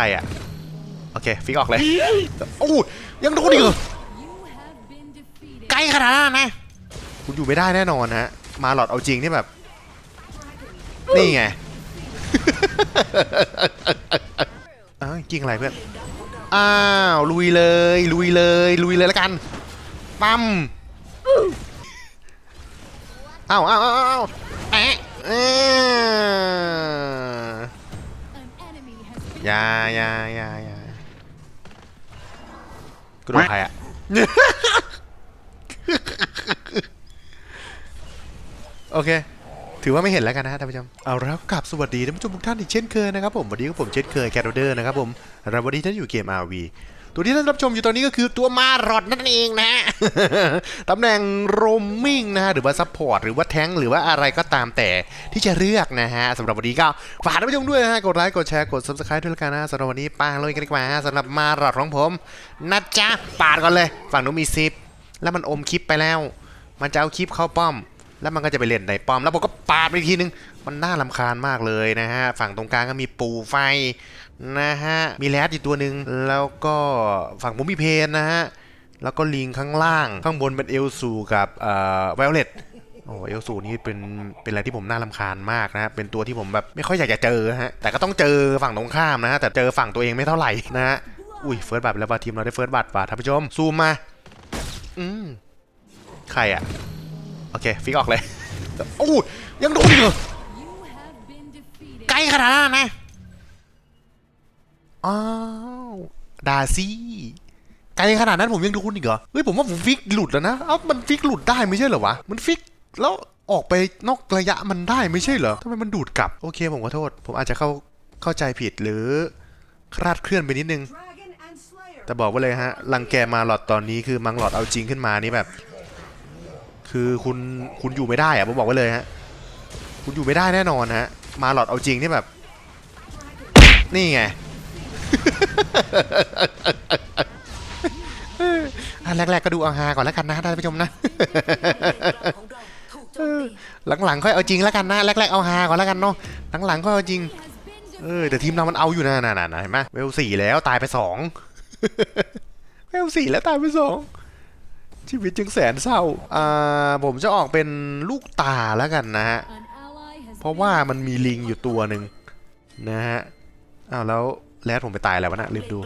รอะ โอเค ฟิกออกเลยโอ้ยยังโดนอีกเหรอไกลขนาดนั้นนะ คุณอยู่ไม่ได้แน่นอนฮะ มาหลอดเอาจริงนี่แบบ นี่ไงอ้าวจริงอะไรเพื่อน อ้าว ลุยเลย ลุยเลย ลุยเลยแล้วกัน ปั๊มอ้าวอ้าวอ้าวอ้าวแอะ ยาอยาอยาอยากระโดดใครอะโอเค ถือว่าไม่เห็นแล้วกันนะท่านผู้ชม เอาละครับกลับสวัสดีท่านผู้ชมทุกท่านอีกเช่นเคยนะครับผม วันนี้ก็ผมเช่นเคยแคโรเดอร์นะครับผมเราวันนี้ท่านอยู่เกม RV ตัวที่ท่านรับชมอยู่ตอนนี้ก็คือตัวมารอดนั่นเองนะฮะตำแหน่งโรมมิ่งนะฮะหรือว่าซัพพอร์ตหรือว่าแท้งหรือว่าอะไรก็ตามแต่ที่จะเลือกนะฮะสำหรับวันนี้ก็ฝากท่านผู้ชมด้วยนะฮะกดไลค์กดแชร์กด subscribe ด้วยละกันนะสำหรับวันนี้ปาเลยกันดีกว่าฮะสำหรับมารอดของผมนะจ๊ะปาดก่อนเลย ฝั่งนู้นมีซิปแล้วมันอมคลิปไปแล้ว มันจะเอาคลิปเข้าป้อม แล้วมันก็จะไปเล่นในป้อม แล้วผมก็ปาดไปอีกทีนึงมันน่าลำคาญมากเลยนะฮะฝั่งตรงกลางก็มีปูไฟ นะฮะ มีแรดอีกตัวหนึ่งแล้วก็ฝั่งผมมีเพนนะฮะ แล้วก็ลิงข้างล่าง ข้างบนเป็นเอลซูกับเอ่อไวโอเลตโอ้เอลซูนี่เป็นเป็นอะไรที่ผมน่าลำคาญมากนะฮะ เป็นตัวที่ผมแบบไม่ค่อยอยากจะเจอฮะ แต่ก็ต้องเจอฝั่งตรงข้ามนะฮะ แต่เจอฝั่งตัวเองไม่เท่าไหร่นะฮะ อุ้ยเฟิร์สบัตรแล้วว่าทีมเราได้เฟิร์สบัตรว่ะท่านผู้ชม ซูมมา อืมใครอะโอเค ฟิกออกเลยโอ้ยยังโดนอีกเหรอไกลขนาดนั้นนะ อ้าวดาซี่ไกลขนาดนั้นผมยังโดนอีกเหรอ เฮ้ยผมว่าผมฟิกหลุดแล้วนะ เอ้ามันฟิกหลุดได้ไม่ใช่เหรอวะ มันฟิกแล้วออกไปนอกระยะมันได้ไม่ใช่เหรอทำไมมันดูดกลับ โอเคผมขอโทษ ผมอาจจะเข้าเข้าใจผิดหรือคลาดเคลื่อนไปนิดนึง แต่บอกไว้เลยฮะรังแกมาหลอดตอนนี้คือมังหลอดเอาจริงขึ้นมานี่แบบ คือคุณคุณอยู่ไม่ได้อะผมบอกไว้เลยฮะ คุณอยู่ไม่ได้แน่นอนฮะ มาหลอดเอาจริงนี่แบบ นี่ไง อะแรกๆก็ดูเอาฮาก่อนแล้วกันนะท่านผู้ชมนะหลังๆค่อยเอาจริงแล้วกันนะแรกๆเอาฮาก่อนแล้วกันเนาะหลังๆค่อยเอาจริงเออแต่ทีมเรามันเอาอยู่นะน่ะๆๆเห็นไหมเวลสี่แล้วตายไปสองเวลสี่แล้วตายไปสองชีวิตจึงแสนเศร้าอ่าผมจะออกเป็นลูกตาแล้วกันนะฮะเพราะว่ามันมีลิงอยู่ตัวหนึ่งนะฮะอ้าวแล้ว แรดผมไปตายแล้ววะนะลืมดู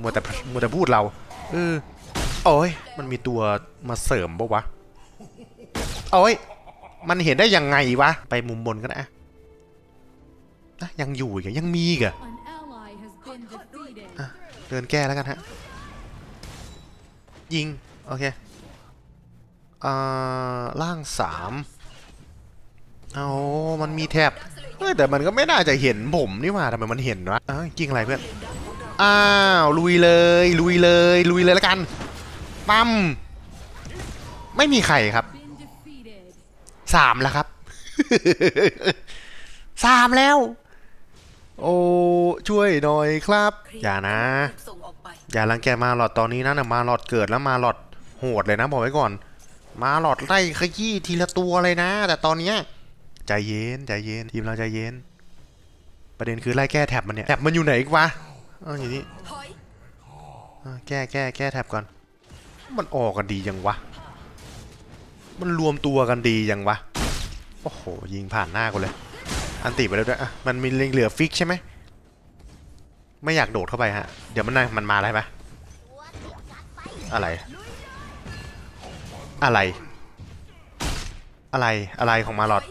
มัวแต่มัวแต่พูดเราเออโอ้ยมันมีตัวมาเสริมปะวะโอ้ยมันเห็นได้ยังไงวะ ไปมุมบนก็ได้อะอะยังอยู่อีกอะยังมีอีกอะเดินแก้แล้วกันฮะ ยิง โอเคอ่าล่างสามเอามันมีแท็บ เฮ้ยแต่มันก็ไม่น่าจะเห็นผมนี่หว่าทำไมมันเห็นวะอ้าวยิงอะไรเพื่อน อ้าว ลุยเลย ลุยเลย ลุยเลยแล้วกัน ปั๊ม ไม่มีใครครับ สามแล้วครับ สามแล้ว โอ้ ช่วยหน่อยครับ อย่านะออกไปอย่ารังแกมาหลอดตอนนี้นะนะมาหลอดเกิดแล้วมาหลอดโหดเลยนะบอกไว้ก่อน มาหลอดไล่ขยี้ทีละตัวเลยนะ แต่ตอนเนี้ย ใจเย็นใจเย็นทีมเราใจเย็น ประเด็นคือไล่แก้แท็บมันเนี่ยแท็บมันอยู่ไหนอีกวะเอออย่างนี้แก้แก้แก้แท็บก่อน มันออกกันดียังวะ มันรวมตัวกันดียังวะ โอ้โห ยิงผ่านหน้ากูเลย อันติไปแล้วด้วยอะมันมีเหลือฟิกใช่ไหม ไม่อยากโดดเข้าไปฮะ เดี๋ยวมันนะมันมาได้ไหมอะไร อะไร อะไร อะไรของมาหลอด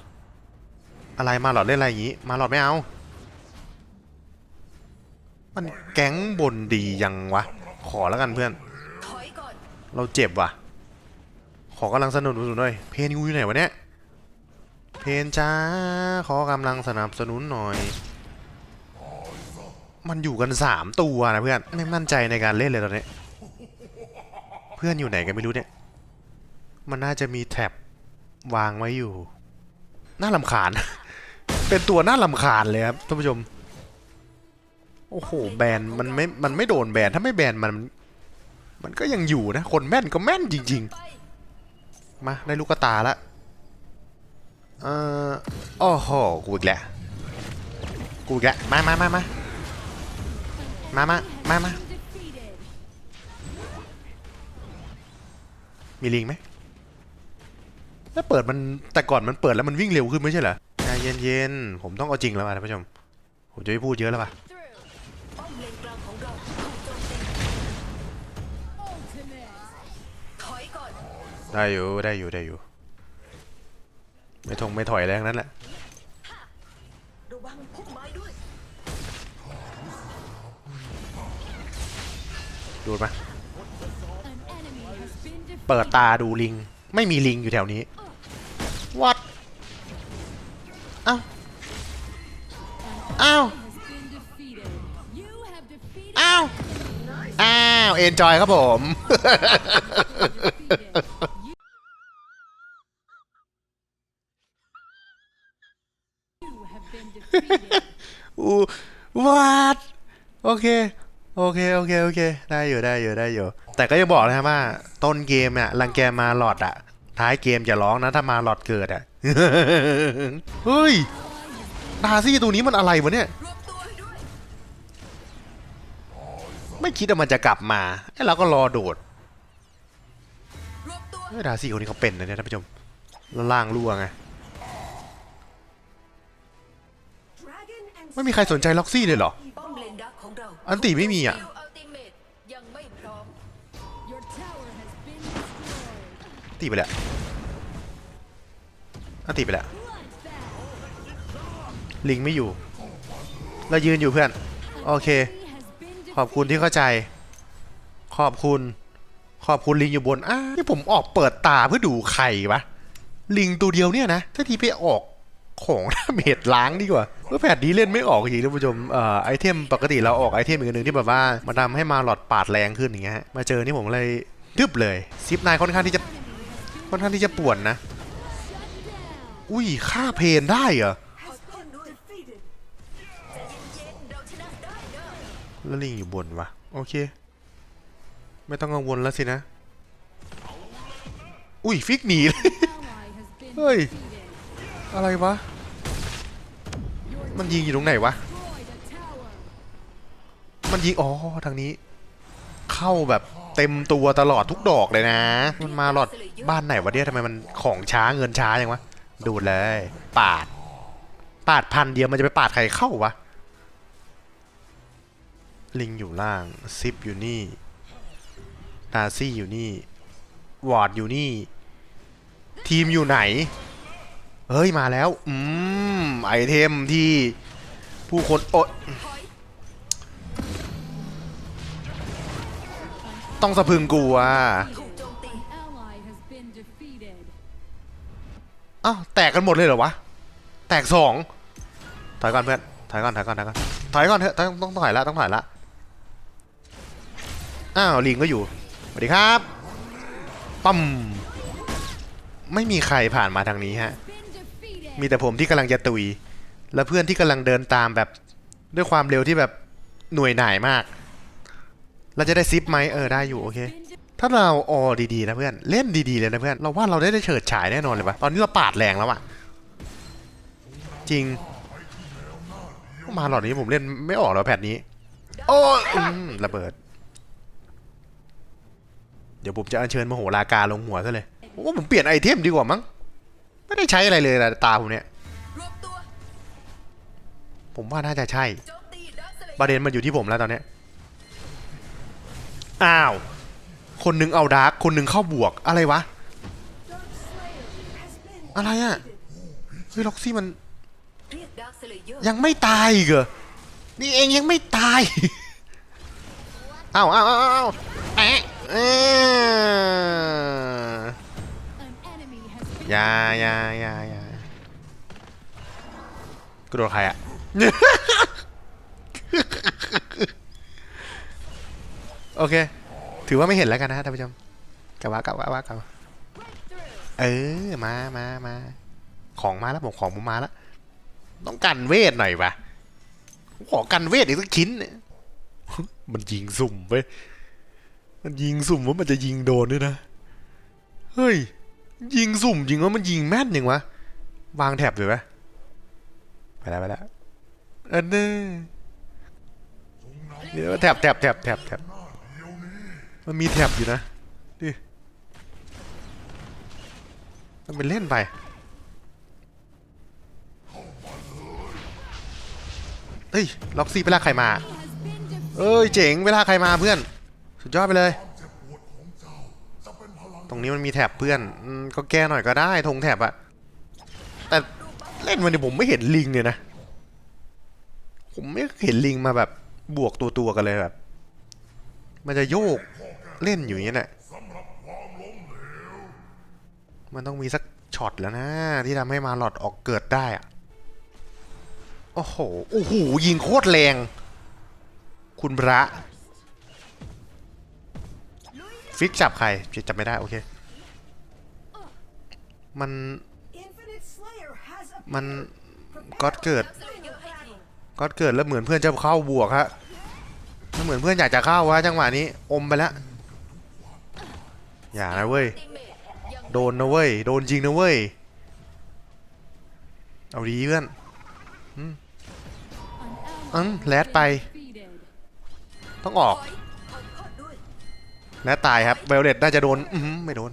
อะไรมาหลอดเล่นอะไรอย่างงี้มาหลอดไม่เอา มันแก๊งบนดียังวะ ขอแล้วกันเพื่อนถอยก่อน เราเจ็บว่ะ ขอกำลังสนับสนุนหน่อย เพนกูอยู่ไหนวะเนี่ย เพนจ้า ขอกำลังสนับสนุนหน่อย มันอยู่กันสามตัวนะเพื่อน ไม่มั่นใจในการเล่นเลยตอนนี้ เพื่อนอยู่ไหนกันไม่รู้เนี่ย มันน่าจะมีแท็บวางไว้อยู่ น่าลำคาญ เป็นตัวน่าลำคาญเลยครับท่านผู้ชม โอ้โห แบนมันไม่ มันไม่โดนแบนถ้าไม่แบนมัน มันก็ยังอยู่นะ คนแม่นก็แม่นจริง ๆ มาได้ลูกตาละเอ่อโอ้โห กูอีกแล้ว กูอีกแล้ว มามามามามามามามามีลิงไหมแล้วเปิดมันแต่ก่อนมันเปิดแล้วมันวิ่งเร็วขึ้นไม่ใช่เหรอ ใจเย็นๆผมต้องเอาจริงแล้วอะท่านผู้ชม ผมจะไม่พูดเยอะแล้วป่ะได้อยู่ได้อยู่ได้อยู่ ไม่ทงไม่ถอยอะไรงนั้นแหละระวังพุ่มไม้ด้วยดูดมาเปิดตาดูลิง ไม่มีลิงอยู่แถวนี้ นจอยครับผม defeated. You, you have been defeated. อู้วัดโอเค โอเค โอเค โอเค ได้อยู่ ได้อยู่ ได้อยู่ แต่ก็ยังบอกนะครับว่า ต้นเกมเนี่ยรังแกมาหลอดอะท้ายเกมจะร้องนะ ถ้ามาหลอดเกิดอะเฮ้ย ดาซี่ตัวนี้มันอะไรวะเนี่ยรวมตัวให้ด้วย ไม่คิดว่ามันจะกลับมาไอ้เราก็รอโดดรวมตัวเฮ้ยดาซี่คนนี้เขาเป็นนะเนี่ยท่านผู้ชมล่างรั่วไงไม่มีใครสนใจล็อกซี่เลยเหรอ อันติไม่มีอะสกิลอัลติเมทยังไม่พร้อม Your tower has been destroyed. ตีไปแล้วอันตีไปแล้วลิงไม่อยู่ เรายืนอยู่เพื่อน โอเค ขอบคุณที่เข้าใจ ขอบคุณ ขอบคุณลิงอยู่บนอ้าที่ผมออกเปิดตาเพื่อดูใครวะลิงตัวเดียวเนี่ยนะ ถ้าทีไปออกของดาเมจล้างดีกว่าเมื่อแผดนี้เล่นไม่ออกจริงท่านผู้ชมเอ่อไอเทมปกติเราออกไอเทมอีกหนึ่งที่แบบว่ามาทำให้มาหลอดปาดแรงขึ้นอย่างเงี้ยมาเจอนี่ผมเลยดึบเลยซิปนายค่อนข้างที่จะค่อนข้างที่จะป่วนนะ อุ้ยฆ่าเพนได้เหรอ แล้วลิงอยู่บนวะโอเค ไม่ต้องกังวลแล้วสินะ อุ้ยฟิกหนีเลย ally has been Oi. defeated. อะไรวะ มันยิงอยู่ตรงไหนวะ Destroyed a tower. มันยิง อ๋อ ทางนี้ เข้าแบบเต็มตัวตลอดทุกดอกเลยนะ มันมาหลอดบ้านไหนวะเนี่ยทำไมมันของช้าเงินช้าอย่างวะ ดูดเลย ปาด ปาดพันเดียวมันจะไปปาดใครเข้าวะ ลิงอยู่ล่าง ซิปอยู่นี่ดาซี่อยู่นี่ วอร์ดอยู่นี่ ทีมอยู่ไหน เฮ้ย มาแล้ว อืม ไอเทมที่ผู้คนอะต้องสะพึงกลัวถูกโจมตี Ally has been defeated. อ้าวแตกกันหมดเลยเหรอวะ แตกสองถอยก่อนเพื่อน ถอยก่อน ถอยก่อน ถอยก่อน ถอยก่อนเถอะ ต้องต้องถอยละ ต้องถอยละ อ้าวลิงก็อยู่สวัสดีครับปั๊มไม่มีใครผ่านมาทางนี้ฮะ มีแต่ผมที่กำลังจะตุย และเพื่อนที่กำลังเดินตามแบบด้วยความเร็วที่แบบหน่วยหน่ายมาก เราจะได้ซิปไหมเออได้อยู่โอเค ถ้าเราออดีๆนะเพื่อน เล่นดีๆเลยนะเพื่อน เราว่าเราได้ได้เฉิดฉายแน่นอนเลยปะตอนนี้เราปาดแรงแล้วอะจริง มาหลอดนี้ผมเล่นไม่ออกแล้วแพทนี้ โอ้ระเบิด เดี๋ยวผมจะอัญเชิญมโหราการลงหัวซะเลยผมว่าผมเปลี่ยนไอเทมดีกว่ามั้ง ไม่ได้ใช้อะไรเลยนะตาผมเนี่ย ผมว่าน่าจะใช่ ประเด็นมันอยู่ที่ผมแล้วตอนเนี้ยอ้าว คนหนึงเอาดาร์กคนหนึงเข้าบวกอะไรวะ อะไรอะเฮ้ยล็อกซี่มัน ยังไม่ตายอีกเหรอ นี่เองยังไม่ตาย อ้าเอ้าเอ้าเอ้าแอะ เอ้อ An enemy has been อยาอยาอยาอยากระโดดใครอะโอเค ถือว่าไม่เห็นแล้วกันนะท่านผู้ชมกลับว่ากลับว่ากลับว่ากลับว่าเออ มามามาของมาแล้วผมของผมมาแล้ว ต้องกันเวทหน่อยวะผมขอกันเวทอีกสักชิ้นเนี่ยมันยิงสุ่มไป มันยิงสุ่มว่ามันจะยิงโดนด้วยนะ เฮ้ย ยิงสุ่มยิงว่ามันยิงแม่นยังวะ วางแถบเลยไหมไปแล้วไปแล้วเออเน่เพลเดี๋ยวแถบแถบแถบแถบแถบมันมีแถบอยู่นะดิมันเป็นเล่นไปเฮ้ย ล็อกซี่ไปลากใครมา เอ้ย เจ๋งเวลาใครมาเพื่อน สุดยอดไปเลย ตรงนี้มันมีแถบเพื่อนอก็แก้หน่อยก็ได้ธงแถบอะแต่เล่นวันนี้ผมไม่เห็นลิงเลยนะ ผมไม่เห็นลิงมาแบบบวกตัวตัวๆกันเลยแบบ มันจะโยกเล่นอยู่อย่างนี้แหละมันต้องมีสักช็อตแล้วนะ ที่ทำให้มาหลอดออกเกิดได้อะโอ้โห โอ้โห ยิงโคตรแรง คุณพระ ฟิกจับใครจับไม่ได้ โอเค มัน มันก็เกิดก็เกิดแล้วเหมือนเพื่อนจะเข้าบวกฮะแล้วเหมือนเพื่อนอยากจะเข้าวะจังหวะนี้ อมไปแล้วอย่านะเว้ย โดนนะเว้ย โดนจริงนะเว้ย เอาดีเพื่อน An ally Ấn, has lét been bay. defeated. ต้องออก และตายครับเวลเลตน่าจะโดนอือหือไม่โดน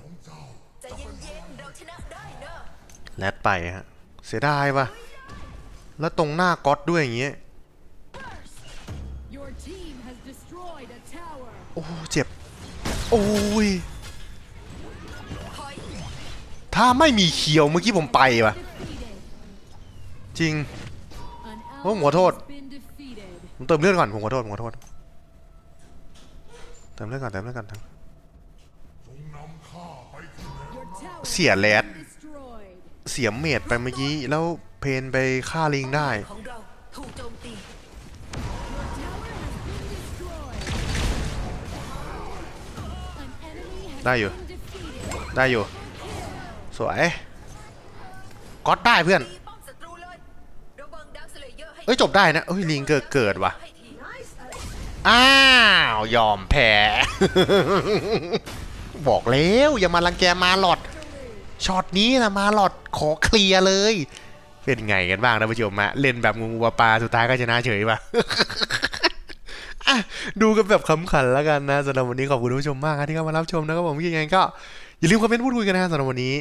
ใจเย็นๆเราชนะได้เนอะแลดไปฮะเสียดายปะแล้วตรงหน้าก๊อตด้วยอย่างเงี้ยโอ้เจ็บ โอ้ย ถ้าไม่มีเขียวเมื่อกี้ผมไปปะจริง An Oh, ally ngồi thôi. has been defeated. ผมเติมเลือดก่อน ผมขอโทษ ผมขอโทษ ติมเลือดก่อนเติมเลือดก่อน Your tower เสียแลด has been destroyed. เสียเมดไปเมื่อกี้ แล้วเพนไปฆ่าลิงได้ของเราถูกโจมตี Your tower has been destroyed. An enemy has Đây rồi. been defeated. ได้อยู่ สวยก๊อตได้เพื่อนตีป้อมศัตรูเลยระวังดักสเลเยอร์ให้เอ้ย จบได้นะเอ้ย ลิงเกิดเกิดว่ะให้ที อ้าว ยอมแพ้ บอกแล้วอย่ามารังแกมาหลอดช็อตนี้นะมาหลอดขอเคลียร์เลย เป็นไงกันบ้างนะผู้ชมฮะเล่นแบบงูปลาปลาสุดท้ายก็ชนะเฉยป่ะอะดูกันแบบขำขันแล้วกันนะสำหรับวันนี้ขอบคุณผู้ชมมากนะที่เข้ามารับชมนะครับผมยังไงก็อย่าลืมคอมเมนต์พูดคุยกันนะสำหรับวันนี้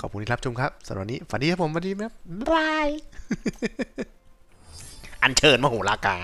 ขอบคุณที่รับชมครับสำหรับวันนี้ฝันดีครับผมฝันดีครับบ๊ายบายอันเชิญมาโหรากา